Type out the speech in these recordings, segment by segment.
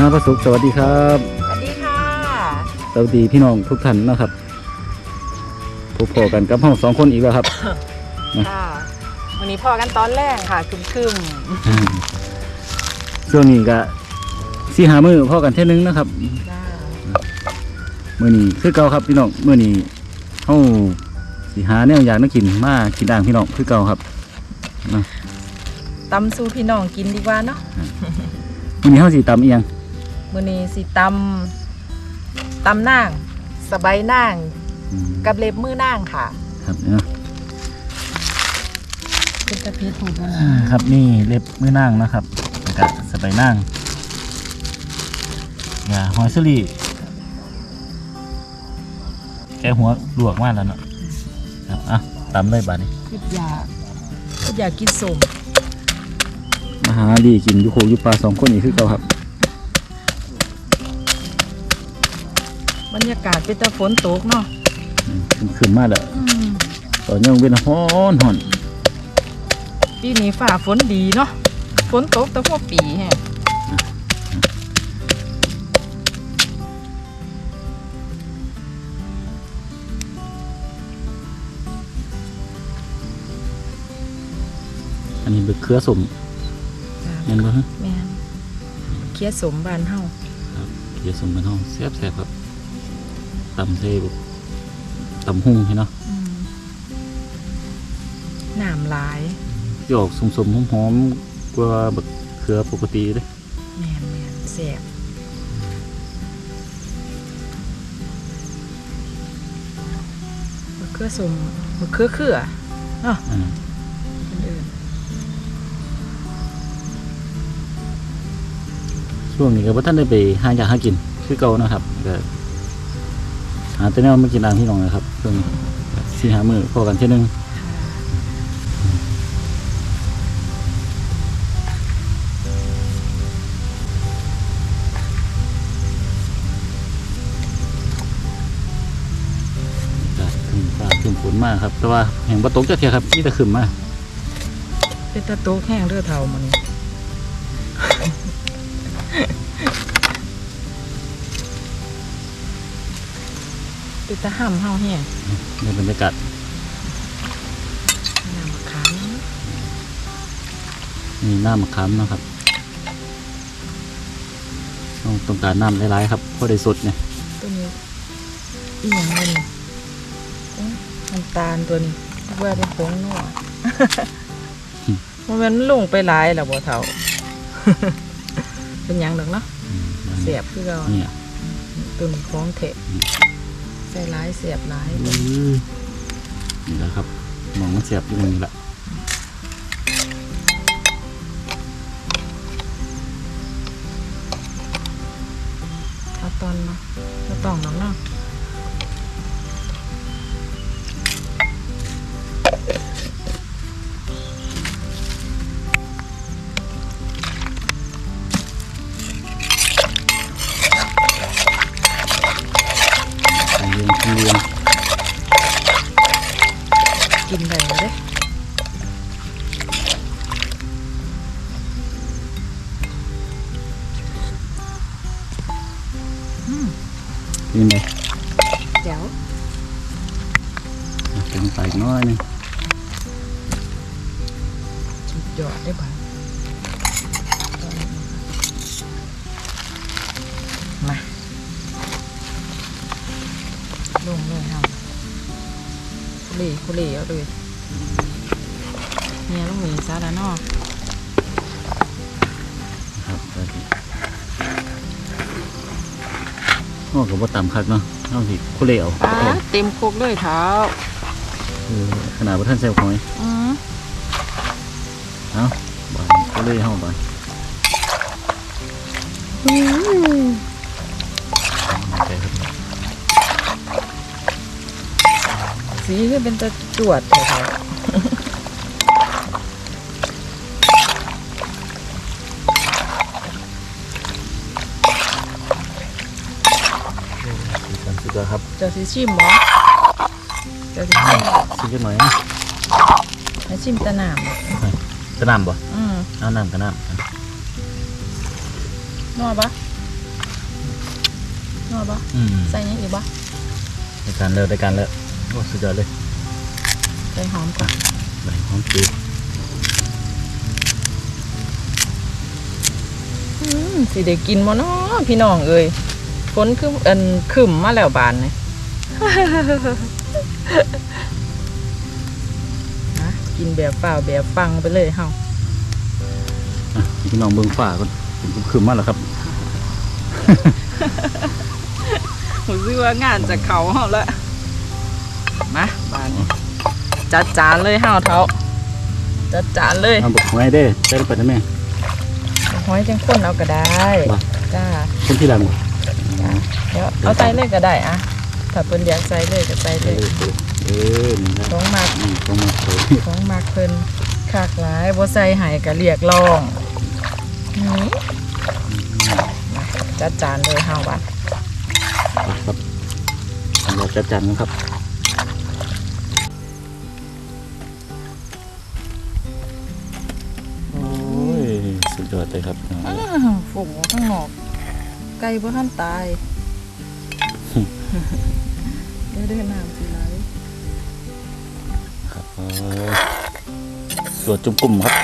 นาประสุขสวัสดีครับ สวัสดีค่ะ สวัสดีพี่น้องทุกท่านนะครับพบกันกันกับห้องสองคนอีกแล้วครับ ค่ะวันนี้พอกันตอนแรกค่ะคึมคึมช่วงนี้ก็สี่หามือพ่อกันเท่ยนึงนะครับๆจ้ามือนี้คือเก่าครับพี่น้องมือนี้เฮาสิหาแนวอยากนักกินมากินด่างพี่น้องคือเก่าครับตำสู้พี่น้องกินดีกว่าเนาะมือนี้เฮาสิตำเอียง มื้อนี้สิตำตำนางสบายนางอืมกับเล็บมือนางค่ะครับเนาะเป็นตะพีถูกแล้วอ่าครับนี่เล็บมือนางนะครับแล้วก็สบายนางอย่าหอยสลีแกหัวลวกมากแล้วเนาะครับอะตำเลยบาดนี้ คิดอยากคิดอยากกินสมมาหาดีกินอยูโคอยูปลาสองคนนี้คือเก่าครับ บรรยากาศเป็นตะฝนตกเนาะอืมขึ้นมาแล้วอืมตอนยังเป็นฮ้อนฮ้อนปีนี้ฝ่าฝนดีเนาะฝนตกแตะหัวปีแฮะอันนี้เป็นเครือสมจ้าเห็นบ่ฮะแม่นเคียสมบ้านเฮาครับเครือสมเป็นห้องแซ่บแซ่บครับ ตำเซ่แบบตำหุ่งเห็นเนาะอืมน้ำหลายที่ออกสมๆหอมๆกว่าแบบเครือปกติเลยแม่นแม่นแซ่บมะเขือสมมะเขือเขือเนาะอ่าคนอื่นช่วงนี้ก็บ่ท่านได้ไปหาอยากหากินคือเก่านะครับก็ หาแต่แนวมากินอ่างที่น้องนะครับช่วงนี้สี่หามือพอกันเท่นึงขึ้นฟ้าขึ้นฝนมากครับ แต่ว่าแห่งประตกจะเทียครับนี่แต่ขึ้นมาเป็นตะโต๊ะแห้งเรือเทามัน เป็นตะห่ำเฮาแห้งในบรรยากาศน้ำมะขามมีน้ำมะขามเนาะครับต้องต้องการน้ำหลายๆครับเพราะได้สดเนี่ยตัวนี้อีหยังเลยนี่โอ้น้ำตาลตัวนี้ว่าเป็นผงนัวมันมันลงไปหลายแล้วบ่เท่า เป็นหยังดอกเนาะอืมเสียบคือเราเนี่ยตัวนี้ของเทะ ใส่หลายเสียบหลายอื้อนี่แหละครับมองมันเสียบอยู่ตรงนี้แหละเอาตอนเนาะเอาต้องน้องเนาะ นี่ไงเดี๋ยวเติมใส่อีกน้อยหนึงสุดยอดได้ป่ะมาลงเลยครับคุเล่คุเล่เอาเลยเนี่ยลูกหมีซาดานอค โอ้กับว่าต่ำคักเนาะเอาสิคุเล่เอาป้าเต็มโคกเลยเท้าเออขนาดว่าท่านเซลหอยอืมเอาบานคุเล่เฮาบานใช่ครับสีก็เป็นตะจวดเท้า สีสันสุดยอดครับเจะสิชิมบ่เจะสิชิมชิมกันหน่อยนะให้ชิมแตะนามจะน้ำบ่อืมเอาน้ำกับน้ำนัวปะนนัวปะอืมใส่หยังอีกปะได้การเลิศได้การเลิศโอ้สุดยอดเลยใส่หอมก่อนใบหอมจีอืมสิได้กินบ่เนาะพี่น้องเอ้ย ฝนคืออันขึ้นมาแล้วบานนี่นะกินแบบเปล่าแบบฟังไปเลยเฮาอะให้พี่น้องเบิ่งฝ้าก่อนเป็นคืมๆมาแล้วครับผมซื้อว่างานจากเขาเฮาละมาบานนี้จัดจานเลยเฮาเท้าจัดจานเลยเอาบอกไว้เด้ได้ไปนะแม่หอยจังข้นเอาก็ได้ว่ะจ้าคนที่หลังบ่ เดี๋ยวเอาใส่เลยก็ได้อะถ้าเพิ่นอยากใส่เลยก็ใส่เลได้ยเลยตัวเออนี่นะของมากอืมต้องมาโชว์ของมากเพิ่นคากหลายบ่ใส่ให้ก็เรียกร้องนี่มาจัดจานเลยเฮาบัดครับเราจัดจานกันครับโอ้ยสุดยอดเลยครับอ้าวฝงข้างนอก ไก่บ่ทันตายเดี๋ยวเด้อน้ำสิไหลครับเออสวดจุ่มกลุ่มครับ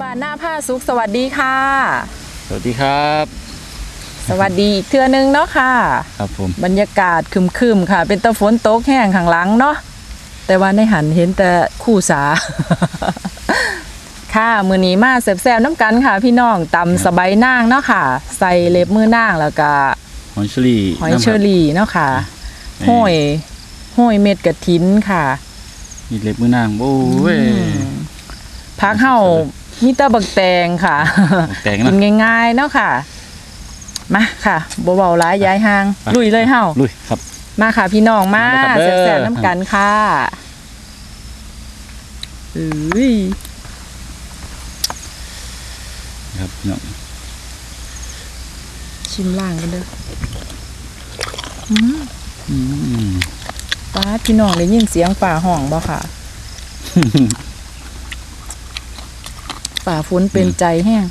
ป่านหน้าผ้าสุกสวัสดีค่ะ สวัสดีครับส วัสดีอีกเทื่อนึงเนาะค่ะ ครับผม บรรยากาศครึมๆค่ะ เป็นตะฝนตกแห้งข้างหลังเนาะแต่ว่าในหันเห็นแต่คู่สา ค่ะมือนี้มาแซ่บๆน้ำกันค่ะ พี่น้องตำสบายนางเนาะค่ะ ใส่เล็บมือนางแล้วก็หอยเชอรี่หอยเชอน้ำรี่เนาะค่ะครับห้อยห้อยเม็ดกระถินค่ะมีเล็บมือนางโอ้ยพักเฮามีแตะบักแตงค่ะแตงกินะนง่ายๆเนาะค่ะ มาค่ะบ่เบาหลายย้ายห่างไปลุยเลยเฮาลุยครับ มาค่ะพี่น้องมามาเลยครับเด้อแซ่บๆน้ำกันค่ะเอ้ยครับพี่น้องชิมล่างกันเด้ออืมอืมป้าดพี่น้องได้ยินเสียงป่าห้องบ่ค่ะ ป่าฝนเป็นใจแห้ง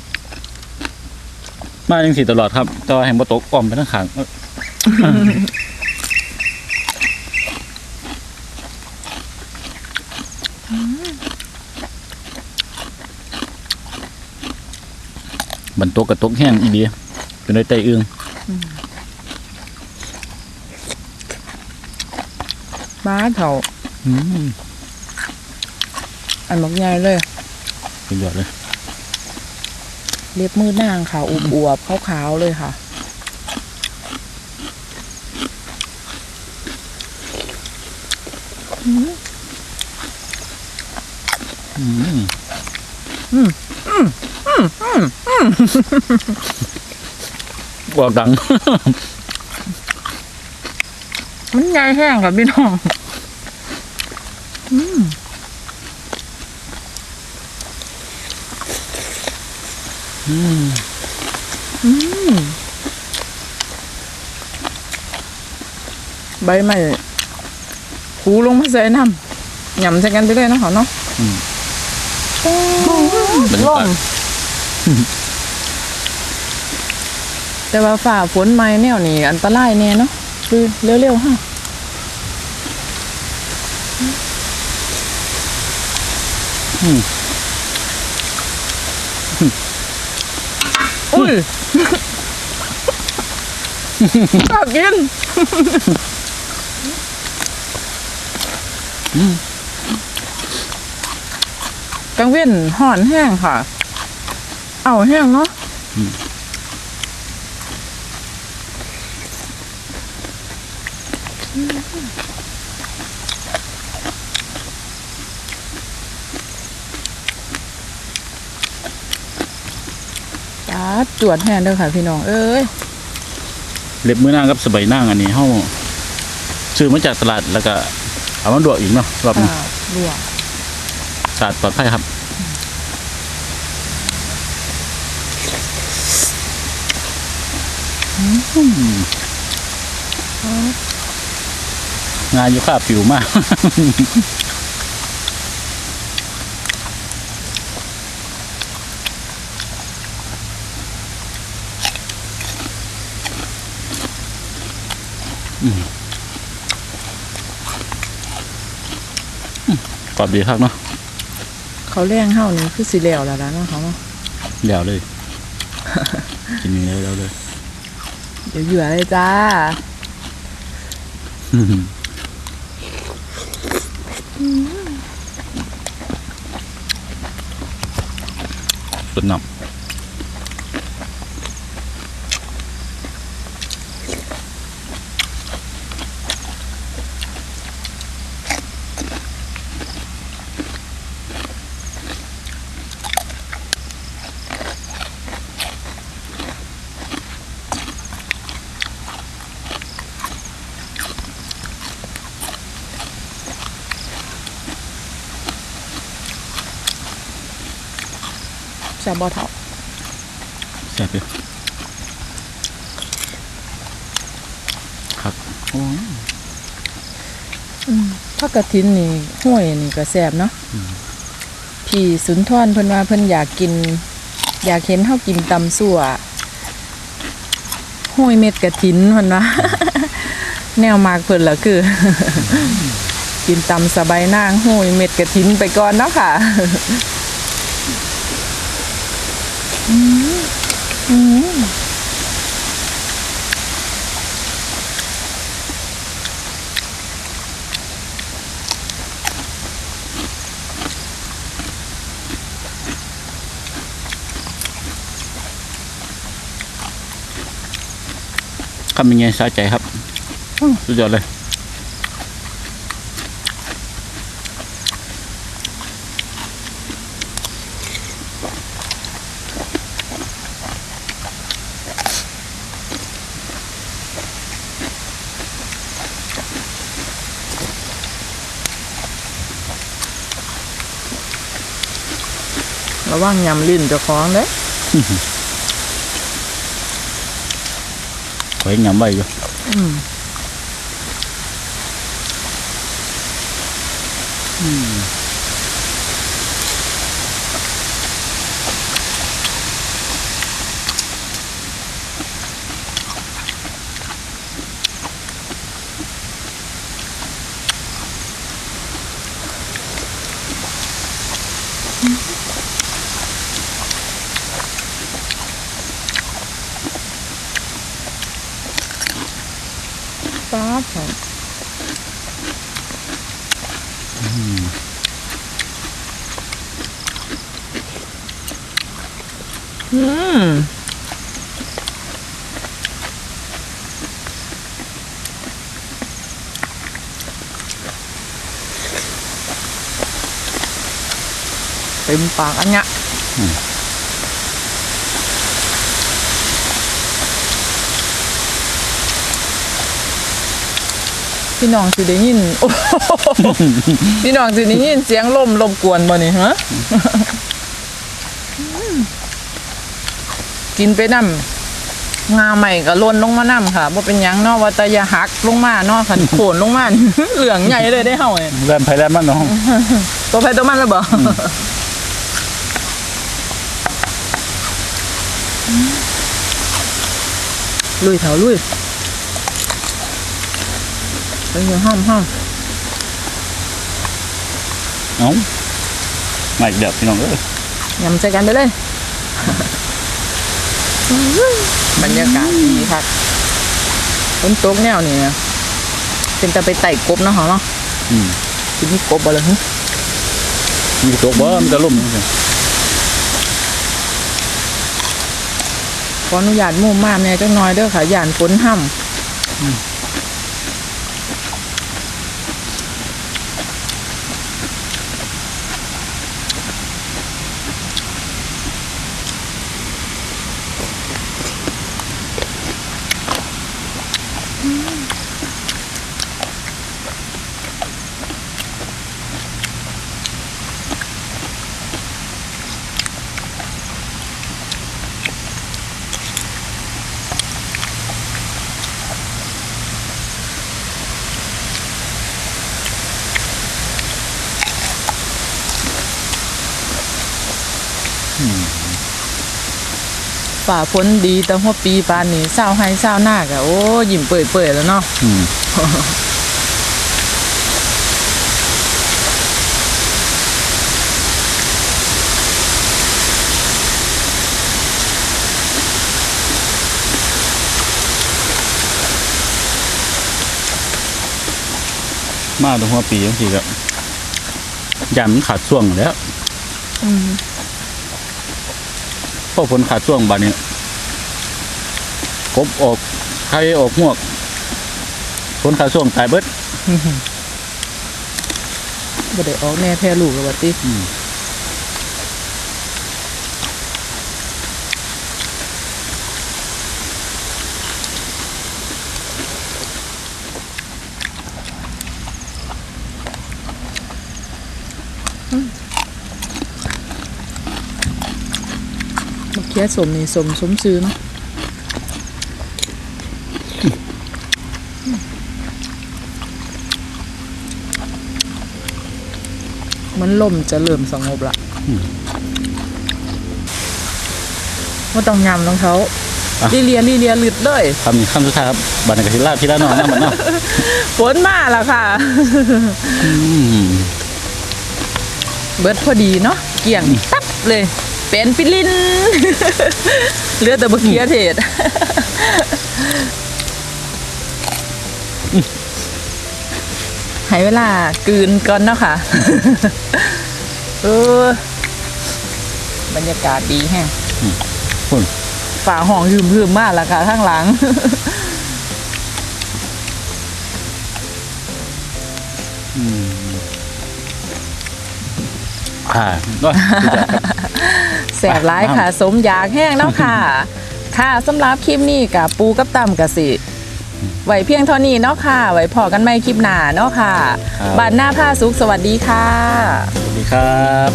มาจังสีตลอดครับแต่ว่าแห่งบ่ตกอ้อมไปทั้งขางเอ้ยบันตกกับตกแห้งอีเดียเป็นได้ใจเอื้องบ้าดเถาอืมอันบักใหญ่เลยสุดยอดเลย เล็บมือนางค่ะอวบๆขาวๆเลยค่ะอืมบอกดัง มันใหญ่แห้งค่ะพี่น้อง อืม ใบไม้ขูลงมาใส่น้ำหยำใส่กันไปเลยเนาะเขาเนาะอืมโอ้บรรยากาศร่มแต่ว่าฝ่าฝนไม้แนวนี้อันตรายแน่เนาะคือเร็วๆฮะ อืมอุ้ยน่ากินกังเว้นห่อนแห้งค่ะ เอาแห้งเนาะ ดจวดแห้งเด้อค่ะ พี่น้อง เอ้ยเล็บมือนางกับสบายนางอันนี้เฮาซื้อมาจากตลาดแล้วก็เอามาดวกอีกเนาะรอบนี้อ่าลวกสะอาดปลอดภัยครับองานอยู่ข้าปิวมาก อืมอืม กรอบดีครับเนาะเขาแรงเฮานี่คือสิแล้วแล้วล่ะเนาะเขาเนาะเดี๋ยวเลย กินอย่างนี้แล้วเลย เดี๋ยวเหยื่อเลยจ้าสุดหนับ แซ่บบ่เท่าแซ่บอยู่ครับโอ้ยถ้ากระทินนี่ห้วยนี่ก็แซ่บเนาะพี่สุนทรเพิ่นว่าเพิ่นอยากกิน อยากเห็นเฮากินตำสั่วห้วยเม็ดกระทินเพิ่นว่าแนวมากเพิ่นล่ะคือ กินตำสะใบายนางห้วยเม็ดกระทินไปก่อนเนาะค่ะ อืมอืมคำยังไงสะใจครับสุดยอดเลย ระวังยำลิ้นเจ้าของเด้อขอยยำใบอยู่อืม ป๊าบค่ะ อืมเต็มปากอันเนี้ย พี่น้องสิได้ยินโอ้โหพี่น้องสิได้ยินเสียงลมรบกวนบ่นี่ฮะกินไปนำงาใหม่ก็ล่นลงมานํค่ะบ่เป็นหยังเนาะว่าแต่อย่าหักลงมาเนาะคันโขนลงมานี่เหลืองใหญ่เลยได้เฮาเนี่ยแรมไผ่แรมมันน้องตัวไผตัวมันเลยบ่ลุยเถาลุย เป็นยังห้อมห้อมเอ้าไม่เดือบพี่น้องเอ้ยยำใจกันไปเลย บรรยากาศดีครับฝนตกแนวนี่นะเป็นจะไปไต่กบเนาะเหรอเนาะอืมกินนี่กบบ่เลยหึมีตัวบ่มีแต่ลมขออนุญาตมุ่มมามเนี่ยจังน้อยเด้อค่ะย่านฝนห่ Mm-hmm. ฝ่าพ้นดีแต่หัวปีปานนี้เศร้าให้เศร้าหน้ากะโอ้ยิ้มเปื่อยๆแล้วเนาะอืมมาตรงหัวปีบางทีก็ยันมันขาดช่วงแล้ว อืม พอฝนขาดช่วงบานนี้กบออกไข่ออกหมวกฝนขาดช่วงตายเบิดบ่ได้ออกแน่แพ้ลูกแล้วว่าติ อืมมะเขือสมนี่สมสมซื้อเนาะมันลมจะเริ่มสงบละว่าต้องยำรองเขาลีเลียลีเลียหลุดเลยคำนี้คำสุดท้ายครับบานนี้กับทิลาพี่ละน้องนะมันเนาะฝนมาแล้วค่ะอืมเบิดพอดีเนาะเกี่ยงตับเลย เป็นปิลินเหลือแต่บะเขียเทศให้เวลากลืนก่อนเนาะค่ะเออบรรยากาศดีแฮะคุณฝ่าห้องหืมหืมๆมากแล้วค่ะข้างหลังอืมอ่าเนาะ สุดยอดครับแสบร้ายค่ะ สมอยากแห้งเนาะค่ะ ค่ะสำหรับคลิปนี้กับปูกับต่ำกับสิไว้เพียงเท่านี้เนาะค่ะไว้พอกันไม่คลิปหน้าเนาะค่ะครับบานหน้าผ้าสุขสวัสดีค่ะ สวัสดีครับ